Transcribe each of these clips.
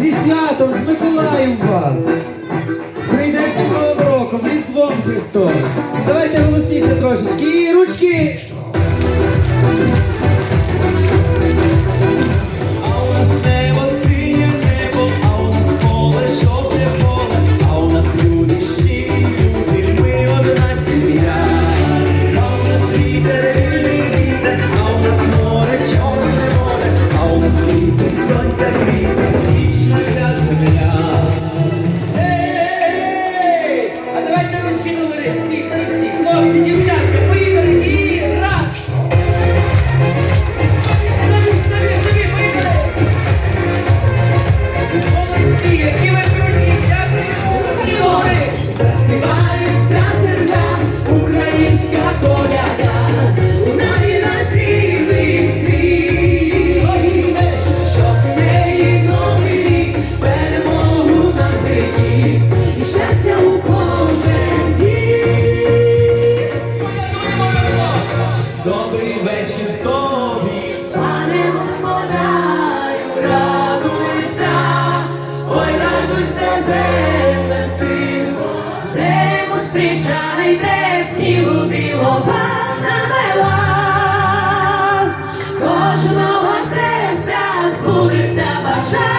Зі святом, з Миколаєм вас! З прийдешнім Новим роком, Різдвом Христом. Давайте голосніше трошечки і ручки! Добрий вечір тобі, пане господарю, радуйся, ой, радуйся, земле, сину, зиму зустрічайте, снігу білого намела, кожного серця збудеться бажання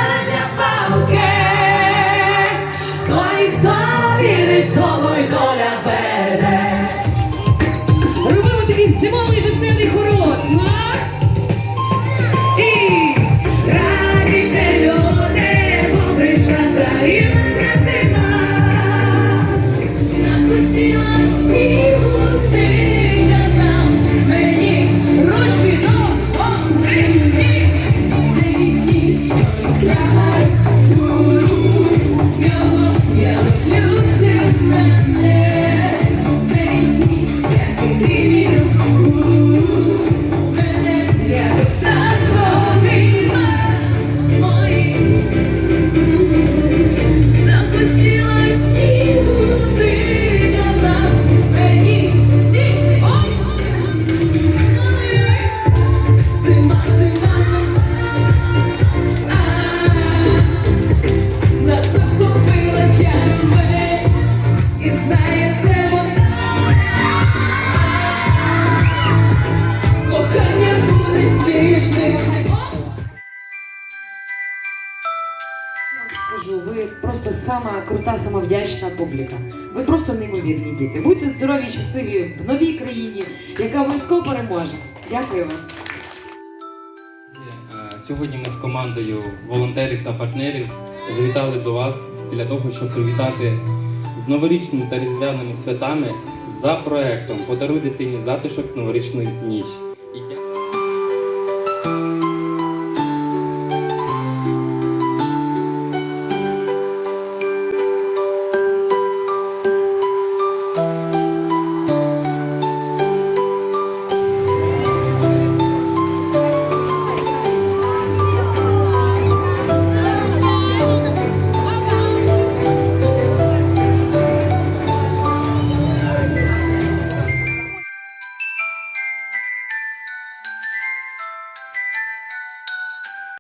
see. Просто сама крута, сама вдячна публіка. Ви просто неймовірні діти. Будьте здорові і щасливі в новій країні, яка обов'язково переможе. Дякую вам. Е, Сьогодні ми з командою волонтерів та партнерів завітали до вас для того, щоб привітати з новорічними та різдвяними святами за проектом Подаруй дитині затишок новорічну ніч.